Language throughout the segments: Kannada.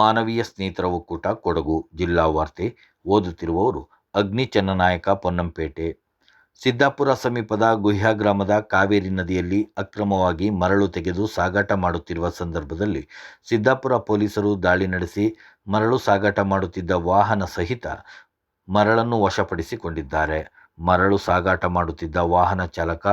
ಮಾನವೀಯ ಸ್ನೇಹಿತರ ಒಕ್ಕೂಟ ಕೊಡಗು ಜಿಲ್ಲಾ ವಾರ್ತೆ ಓದುತ್ತಿರುವವರು ಅಗ್ನಿ ಚನ್ನನಾಯಕ ಪೊನ್ನಂಪೇಟೆ. ಸಿದ್ದಾಪುರ ಸಮೀಪದ ಗುಹ್ಯಾ ಗ್ರಾಮದ ಕಾವೇರಿ ನದಿಯಲ್ಲಿ ಅಕ್ರಮವಾಗಿ ಮರಳು ತೆಗೆದು ಸಾಗಾಟ ಮಾಡುತ್ತಿರುವ ಸಂದರ್ಭದಲ್ಲಿ ಸಿದ್ದಾಪುರ ಪೊಲೀಸರು ದಾಳಿ ನಡೆಸಿ ಮರಳು ಸಾಗಾಟ ಮಾಡುತ್ತಿದ್ದ ವಾಹನ ಸಹಿತ ಮರಳನ್ನು ವಶಪಡಿಸಿಕೊಂಡಿದ್ದಾರೆ. ಮರಳು ಸಾಗಾಟ ಮಾಡುತ್ತಿದ್ದ ವಾಹನ ಚಾಲಕ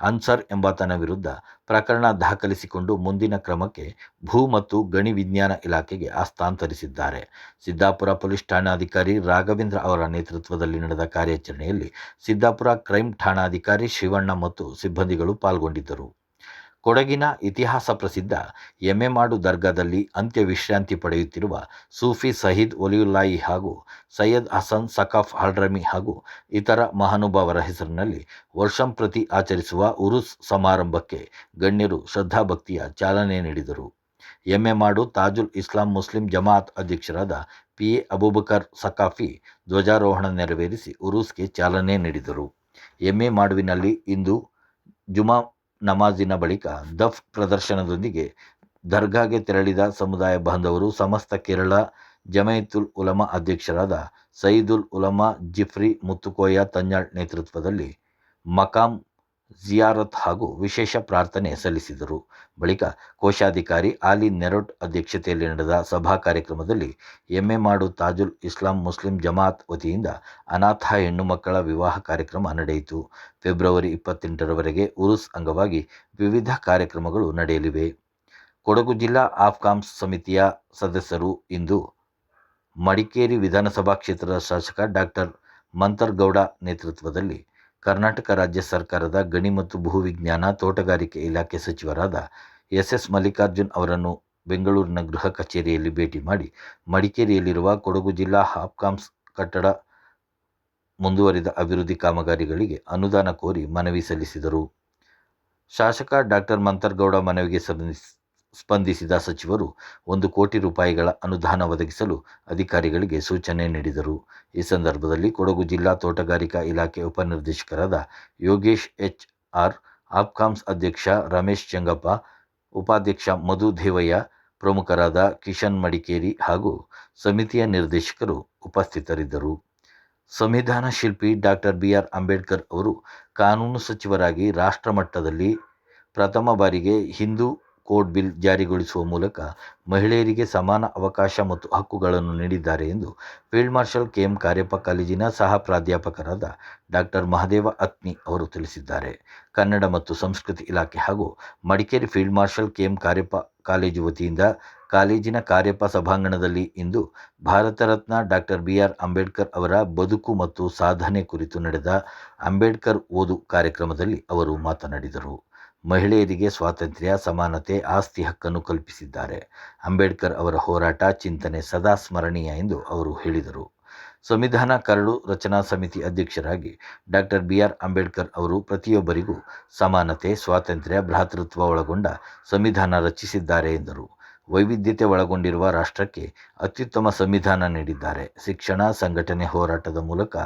ಅನ್ಸರ್ ಎಂಬಾತನ ವಿರುದ್ಧ ಪ್ರಕರಣ ದಾಖಲಿಸಿಕೊಂಡು ಮುಂದಿನ ಕ್ರಮಕ್ಕೆ ಭೂ ಮತ್ತು ಗಣಿ ವಿಜ್ಞಾನ ಇಲಾಖೆಗೆ ಹಸ್ತಾಂತರಿಸಿದ್ದಾರೆ. ಸಿದ್ದಾಪುರ ಪೊಲೀಸ್ ಠಾಣಾಧಿಕಾರಿ ರಾಘವೇಂದ್ರ ಅವರ ನೇತೃತ್ವದಲ್ಲಿ ನಡೆದ ಕಾರ್ಯಾಚರಣೆಯಲ್ಲಿ ಸಿದ್ದಾಪುರ ಕ್ರೈಂ ಠಾಣಾಧಿಕಾರಿ ಶಿವಣ್ಣ ಮತ್ತು ಸಿಬ್ಬಂದಿಗಳು ಪಾಲ್ಗೊಂಡಿದ್ದರು. ಕೊಡಗಿನ ಇತಿಹಾಸ ಪ್ರಸಿದ್ಧ ಎಮ್ಮೆಮಾಡು ದರ್ಗಾದಲ್ಲಿ ಅಂತ್ಯ ವಿಶ್ರಾಂತಿ ಪಡೆಯುತ್ತಿರುವ ಸೂಫಿ ಸಯೀದ್ ಒಲಿಯುಲ್ಲಾಯಿ ಹಾಗೂ ಸೈಯದ್ ಹಸನ್ ಸಕಾಫ್ ಹಲ್ರಮಿ ಹಾಗೂ ಇತರ ಮಹಾನುಭಾವರ ಹೆಸರಿನಲ್ಲಿ ವರ್ಷಂಪ್ರತಿ ಆಚರಿಸುವ ಉರುಸ್ ಸಮಾರಂಭಕ್ಕೆ ಗಣ್ಯರು ಶ್ರದ್ಧಾಭಕ್ತಿಯ ಚಾಲನೆ ನೀಡಿದರು. ಎಮ್ಮೆಮಾಡು ತಾಜುಲ್ ಇಸ್ಲಾಂ ಮುಸ್ಲಿಂ ಜಮಾತ್ ಅಧ್ಯಕ್ಷರಾದ ಪಿ. ಎ. ಅಬೂಬಕರ್ ಸಕಾಫಿ ಧ್ವಜಾರೋಹಣ ನೆರವೇರಿಸಿ ಉರುಸ್ಗೆ ಚಾಲನೆ ನೀಡಿದರು. ಎಮ್ಮೆ ಮಾಡುವಿನಲ್ಲಿ ಇಂದು ಜುಮಾ ನಮಾಜಿನ ಬಳಿಕ ದಫ್ ಪ್ರದರ್ಶನದೊಂದಿಗೆ ದರ್ಗಾಗೆ ತೆರಳಿದ ಸಮುದಾಯ ಬಾಂಧವರು ಸಮಸ್ತ ಕೇರಳ ಜಮೈತುಲ್ ಉಲಮಾ ಅಧ್ಯಕ್ಷರಾದ ಸಯೀದುಲ್ ಉಲಮಾ ಜಿಫ್ರಿ ಮುತ್ತುಕೋಯ ತಂಜಾಳ್ ನೇತೃತ್ವದಲ್ಲಿ ಮಕಾಂ ಜಿಯಾರತ್ ಹಾಗೂ ವಿಶೇಷ ಪ್ರಾರ್ಥನೆ ಸಲ್ಲಿಸಿದರು. ಬಳಿಕ ಕೋಶಾಧಿಕಾರಿ ಆಲಿ ನೆರೋಟ್ ಅಧ್ಯಕ್ಷತೆಯಲ್ಲಿ ನಡೆದ ಸಭಾ ಕಾರ್ಯಕ್ರಮದಲ್ಲಿ ಎಮ್ಮೆಮಾಡು ತಾಜುಲ್ ಇಸ್ಲಾಂ ಮುಸ್ಲಿಂ ಜಮಾತ್ ವತಿಯಿಂದ ಅನಾಥ ಹೆಣ್ಣು ಮಕ್ಕಳ ವಿವಾಹ ಕಾರ್ಯಕ್ರಮ ನಡೆಯಿತು. ಫೆಬ್ರವರಿ ಇಪ್ಪತ್ತೆಂಟರವರೆಗೆ ಉರುಸ್ ಅಂಗವಾಗಿ ವಿವಿಧ ಕಾರ್ಯಕ್ರಮಗಳು ನಡೆಯಲಿವೆ. ಕೊಡಗು ಜಿಲ್ಲಾ ಆಫ್ಕಾಮ್ಸ್ ಸಮಿತಿಯ ಸದಸ್ಯರು ಇಂದು ಮಡಿಕೇರಿ ವಿಧಾನಸಭಾ ಕ್ಷೇತ್ರದ ಶಾಸಕ ಡಾಕ್ಟರ್ ಮಂತರ್ಗೌಡ ನೇತೃತ್ವದಲ್ಲಿ ಕರ್ನಾಟಕ ರಾಜ್ಯ ಸರ್ಕಾರದ ಗಣಿ ಮತ್ತು ಭೂವಿಜ್ಞಾನ ತೋಟಗಾರಿಕೆ ಇಲಾಖೆ ಸಚಿವರಾದ ಎಸ್ ಎಸ್ ಮಲ್ಲಿಕಾರ್ಜುನ್ ಅವರನ್ನು ಬೆಂಗಳೂರಿನ ಗೃಹ ಕಚೇರಿಯಲ್ಲಿ ಭೇಟಿ ಮಾಡಿ, ಮಡಿಕೇರಿಯಲ್ಲಿರುವ ಕೊಡಗು ಜಿಲ್ಲಾ ಹಾಪ್ಕಾಮ್ಸ್ ಕಟ್ಟಡ ಮುಂದುವರಿದ ಅಭಿವೃದ್ಧಿ ಕಾಮಗಾರಿಗಳಿಗೆ ಅನುದಾನ ಕೋರಿ ಮನವಿ ಸಲ್ಲಿಸಿದರು. ಶಾಸಕ ಡಾಕ್ಟರ್ ಮಂತರ್ಗೌಡ ಮನವಿಗೆ ಸ್ಪಂದಿಸಿದ ಸಚಿವರು ಒಂದು ಕೋಟಿ ರೂಪಾಯಿಗಳ ಅನುದಾನ ಒದಗಿಸಲು ಅಧಿಕಾರಿಗಳಿಗೆ ಸೂಚನೆ ನೀಡಿದರು. ಈ ಸಂದರ್ಭದಲ್ಲಿ ಕೊಡಗು ಜಿಲ್ಲಾ ತೋಟಗಾರಿಕಾ ಇಲಾಖೆ ಉಪನಿರ್ದೇಶಕರಾದ ಯೋಗೇಶ್ ಎಚ್ ಆರ್ ಆಪ್ಕಾಮ್ಸ್ ಅಧ್ಯಕ್ಷ ರಮೇಶ್ ಚೆಂಗಪ್ಪ, ಉಪಾಧ್ಯಕ್ಷ ಮಧು ದೇವಯ್ಯ, ಪ್ರಮುಖರಾದ ಕಿಶನ್ ಮಡಿಕೇರಿ ಹಾಗೂ ಸಮಿತಿಯ ನಿರ್ದೇಶಕರು ಉಪಸ್ಥಿತರಿದ್ದರು. ಸಂವಿಧಾನ ಶಿಲ್ಪಿ ಡಾಕ್ಟರ್ ಬಿ ಆರ್ ಅಂಬೇಡ್ಕರ್ ಅವರು ಕಾನೂನು ಸಚಿವರಾಗಿ ರಾಷ್ಟ್ರಮಟ್ಟದಲ್ಲಿ ಪ್ರಥಮ ಬಾರಿಗೆ ಹಿಂದೂ ಕೋಡ್ ಬಿಲ್ ಜಾರಿಗೊಳಿಸುವ ಮೂಲಕ ಮಹಿಳೆಯರಿಗೆ ಸಮಾನ ಅವಕಾಶ ಮತ್ತು ಹಕ್ಕುಗಳನ್ನು ನೀಡಿದ್ದಾರೆ ಎಂದು ಫೀಲ್ಡ್ ಮಾರ್ಷಲ್ ಕೆಎಂ ಕಾರ್ಯಪ್ಪ ಕಾಲೇಜಿನ ಸಹ ಪ್ರಾಧ್ಯಾಪಕರಾದ ಡಾಕ್ಟರ್ ಮಹದೇವ ಅತ್ನಿ ಅವರು ತಿಳಿಸಿದ್ದಾರೆ. ಕನ್ನಡ ಮತ್ತು ಸಂಸ್ಕೃತಿ ಇಲಾಖೆ ಹಾಗೂ Madikeri field marshal KM Kariappa college ವತಿಯಿಂದ ಕಾಲೇಜಿನ ಕಾರ್ಯಪ್ಪ ಸಭಾಂಗಣದಲ್ಲಿ ಇಂದು Bharat Ratna doctor B R Ambedkar ಅವರ ಬದುಕು ಮತ್ತು ಸಾಧನೆ ಕುರಿತು ನಡೆದ ಅಂಬೇಡ್ಕರ್ ಓದು ಕಾರ್ಯಕ್ರಮದಲ್ಲಿ ಅವರು ಮಾತನಾಡಿದರು. ಮಹಿಳೆಯರಿಗೆ ಸ್ವಾತಂತ್ರ್ಯ, ಸಮಾನತೆ, ಆಸ್ತಿ ಹಕ್ಕನ್ನು ಕಲ್ಪಿಸಿದ್ದಾರೆ. ಅಂಬೇಡ್ಕರ್ ಅವರ ಹೋರಾಟ ಚಿಂತನೆ ಸದಾ ಸ್ಮರಣೀಯ ಎಂದು ಅವರು ಹೇಳಿದರು. ಸಂವಿಧಾನ ಕರಡು ರಚನಾ ಸಮಿತಿ ಅಧ್ಯಕ್ಷರಾಗಿ ಡಾಕ್ಟರ್ ಬಿ ಆರ್ ಅಂಬೇಡ್ಕರ್ ಅವರು ಪ್ರತಿಯೊಬ್ಬರಿಗೂ ಸಮಾನತೆ, ಸ್ವಾತಂತ್ರ್ಯ, ಭ್ರಾತೃತ್ವ ಒಳಗೊಂಡ ಸಂವಿಧಾನ ರಚಿಸಿದ್ದಾರೆ ಎಂದರು. ವೈವಿಧ್ಯತೆ ಒಳಗೊಂಡಿರುವ ರಾಷ್ಟ್ರಕ್ಕೆ ಅತ್ಯುತ್ತಮ ಸಂವಿಧಾನ ನೀಡಿದ್ದಾರೆ. ಶಿಕ್ಷಣ, ಸಂಘಟನೆ ಹೋರಾಟದ ಮೂಲಕ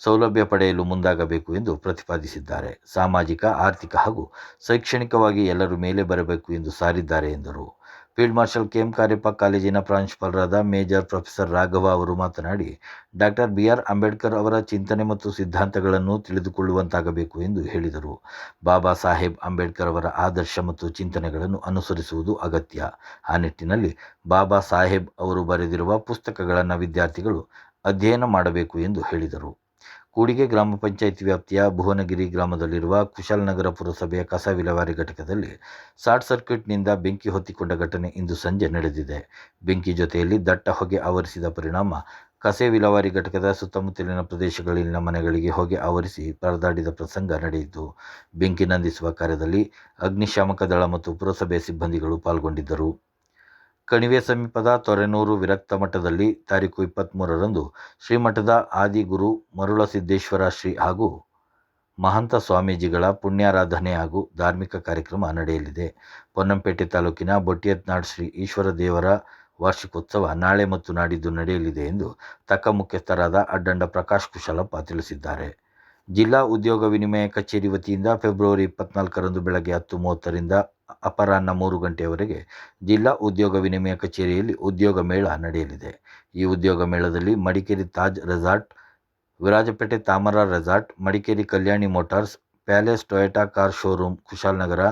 ಸೌಲಭ್ಯ ಪಡೆಯಲು ಮುಂದಾಗಬೇಕು ಎಂದು ಪ್ರತಿಪಾದಿಸಿದ್ದಾರೆ. ಸಾಮಾಜಿಕ, ಆರ್ಥಿಕ ಹಾಗೂ ಶೈಕ್ಷಣಿಕವಾಗಿ ಎಲ್ಲರೂ ಮೇಲೆ ಬರಬೇಕು ಎಂದು ಸಾರಿದ್ದಾರೆ ಎಂದರು. ಫೀಲ್ಡ್ ಮಾರ್ಷಲ್ ಕೆಎಂ ಕಾರ್ಯಪ್ಪ ಕಾಲೇಜಿನ ಪ್ರಾಂಶುಪಾಲರಾದ ಮೇಜರ್ ಪ್ರೊಫೆಸರ್ ರಾಘವ ಅವರು ಮಾತನಾಡಿ, ಡಾಕ್ಟರ್ ಬಿ ಆರ್ ಅಂಬೇಡ್ಕರ್ ಅವರ ಚಿಂತನೆ ಮತ್ತು ಸಿದ್ಧಾಂತಗಳನ್ನು ತಿಳಿದುಕೊಳ್ಳುವಂತಾಗಬೇಕು ಎಂದು ಹೇಳಿದರು. ಬಾಬಾ ಸಾಹೇಬ್ ಅಂಬೇಡ್ಕರ್ ಅವರ ಆದರ್ಶ ಮತ್ತು ಚಿಂತನೆಗಳನ್ನು ಅನುಸರಿಸುವುದು ಅಗತ್ಯ. ಆ ನಿಟ್ಟಿನಲ್ಲಿ ಬಾಬಾ ಸಾಹೇಬ್ ಅವರು ಬರೆದಿರುವ ಪುಸ್ತಕಗಳನ್ನು ವಿದ್ಯಾರ್ಥಿಗಳು ಅಧ್ಯಯನ ಮಾಡಬೇಕು ಎಂದು ಹೇಳಿದರು. ಕೂಡಿಗೆ ಗ್ರಾಮ ಪಂಚಾಯಿತಿ ವ್ಯಾಪ್ತಿಯ ಭುವನಗಿರಿ ಗ್ರಾಮದಲ್ಲಿರುವ ಕುಶಾಲನಗರ ಪುರಸಭೆಯ ಕಸ ವಿಲೇವಾರಿ ಘಟಕದಲ್ಲಿ ಶಾರ್ಟ್ ಸರ್ಕ್ಯೂಟ್ನಿಂದ ಬೆಂಕಿ ಹೊತ್ತಿಕೊಂಡ ಘಟನೆ ಇಂದು ಸಂಜೆ ನಡೆದಿದೆ. ಬೆಂಕಿ ಜೊತೆಯಲ್ಲಿ ದಟ್ಟ ಹೊಗೆ ಆವರಿಸಿದ ಪರಿಣಾಮ ಕಸೆ ವಿಲೇವಾರಿ ಘಟಕದ ಸುತ್ತಮುತ್ತಲಿನ ಪ್ರದೇಶಗಳಲ್ಲಿನ ಮನೆಗಳಿಗೆ ಹೊಗೆ ಆವರಿಸಿ ಪರದಾಡಿದ ಪ್ರಸಂಗ ನಡೆಯಿತು. ಬೆಂಕಿ ನಂದಿಸುವ ಕಾರ್ಯದಲ್ಲಿ ಅಗ್ನಿಶಾಮಕ ದಳ ಮತ್ತು ಪುರಸಭೆಯ ಸಿಬ್ಬಂದಿಗಳು ಪಾಲ್ಗೊಂಡಿದ್ದರು. ಕಣಿವೆ ಸಮೀಪದ ತೊರೆನೂರು ವಿರಕ್ತ ಮಠದಲ್ಲಿ ತಾರೀಕು ಇಪ್ಪತ್ತ್ಮೂರರಂದು ಶ್ರೀಮಠದ ಆದಿಗುರು ಮರುಳಸಿದ್ದೇಶ್ವರ ಶ್ರೀ ಹಾಗೂ ಮಹಂತ ಸ್ವಾಮೀಜಿಗಳ ಪುಣ್ಯಾರಾಧನೆ ಹಾಗೂ ಧಾರ್ಮಿಕ ಕಾರ್ಯಕ್ರಮ ನಡೆಯಲಿದೆ. ಪೊನ್ನಂಪೇಟೆ ತಾಲೂಕಿನ ಬೊಟ್ಟಿಯತ್ನಾಡ್ ಶ್ರೀ ಈಶ್ವರ ದೇವರ ವಾರ್ಷಿಕೋತ್ಸವ ನಾಳೆ ಮತ್ತು ನಾಡಿದ್ದು ನಡೆಯಲಿದೆ ಎಂದು ತಕ್ಕ ಮುಖ್ಯಸ್ಥರಾದ ಅಡ್ಡಂಡ ಪ್ರಕಾಶ್ ಕುಶಲಪ್ಪ ತಿಳಿಸಿದ್ದಾರೆ. ಜಿಲ್ಲಾ ಉದ್ಯೋಗ ವಿನಿಮಯ ಕಚೇರಿ ವತಿಯಿಂದ ಫೆಬ್ರವರಿ ಇಪ್ಪತ್ನಾಲ್ಕರಂದು ಬೆಳಗ್ಗೆ ಹತ್ತು ಮೂವತ್ತರಿಂದ ಅಪರಾಹ್ನ ಮೂರು ಗಂಟೆಯವರೆಗೆ ಜಿಲ್ಲಾ ಉದ್ಯೋಗ ವಿನಿಮಯ ಕಚೇರಿಯಲ್ಲಿ ಉದ್ಯೋಗ ಮೇಳ ನಡೆಯಲಿದೆ. ಈ ಉದ್ಯೋಗ ಮೇಳದಲ್ಲಿ Madikeri Taj resort, Virajpet Tamara resort, Madikeri Kalyani motors, palace Toyota car showroom Kushalnagar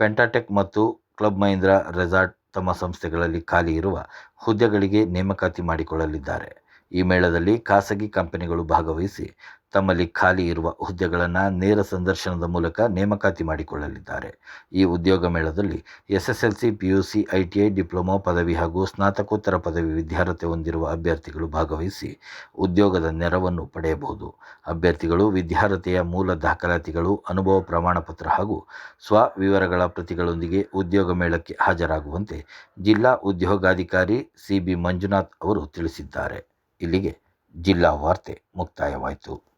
Pentatech ಮತ್ತು ಕ್ಲಬ್ ಮಹೀಂದ್ರ ರೆಸಾರ್ಟ್ ತಮ್ಮ ಸಂಸ್ಥೆಗಳಲ್ಲಿ ಖಾಲಿ ಇರುವ ಹುದ್ದೆಗಳಿಗೆ ನೇಮಕಾತಿ ಮಾಡಿಕೊಳ್ಳಲಿದ್ದಾರೆ. ಈ ಮೇಳದಲ್ಲಿ ಖಾಸಗಿ ಕಂಪನಿಗಳು ಭಾಗವಹಿಸಿ ತಮ್ಮಲ್ಲಿ ಖಾಲಿ ಇರುವ ಹುದ್ದೆಗಳನ್ನು ನೇರ ಸಂದರ್ಶನದ ಮೂಲಕ ನೇಮಕಾತಿ ಮಾಡಿಕೊಳ್ಳಲಿದ್ದಾರೆ. ಈ ಉದ್ಯೋಗ ಮೇಳದಲ್ಲಿ ಎಸ್ಎಸ್ಎಲ್ಸಿ ಪಿಯುಸಿ ಐಟಿಐ ಡಿಪ್ಲೊಮಾ ಪದವಿ ಹಾಗೂ ಸ್ನಾತಕೋತ್ತರ ಪದವಿ ವಿದ್ಯಾರ್ಹತೆ ಹೊಂದಿರುವ ಅಭ್ಯರ್ಥಿಗಳು ಭಾಗವಹಿಸಿ ಉದ್ಯೋಗದ ನೆರವನ್ನು ಪಡೆಯಬಹುದು. ಅಭ್ಯರ್ಥಿಗಳು ವಿದ್ಯಾರ್ಹತೆಯ ಮೂಲ ದಾಖಲಾತಿಗಳು, ಅನುಭವ ಪ್ರಮಾಣಪತ್ರ ಹಾಗೂ ಸ್ವ ವಿವರಗಳ ಪ್ರತಿಗಳೊಂದಿಗೆ ಉದ್ಯೋಗ ಮೇಳಕ್ಕೆ ಹಾಜರಾಗುವಂತೆ ಜಿಲ್ಲಾ ಉದ್ಯೋಗಾಧಿಕಾರಿ ಸಿಬಿ ಮಂಜುನಾಥ್ ಅವರು ತಿಳಿಸಿದ್ದಾರೆ. ಇಲ್ಲಿಗೆ ಜಿಲ್ಲಾ ವಾರ್ತೆ ಮುಕ್ತಾಯವಾಯಿತು.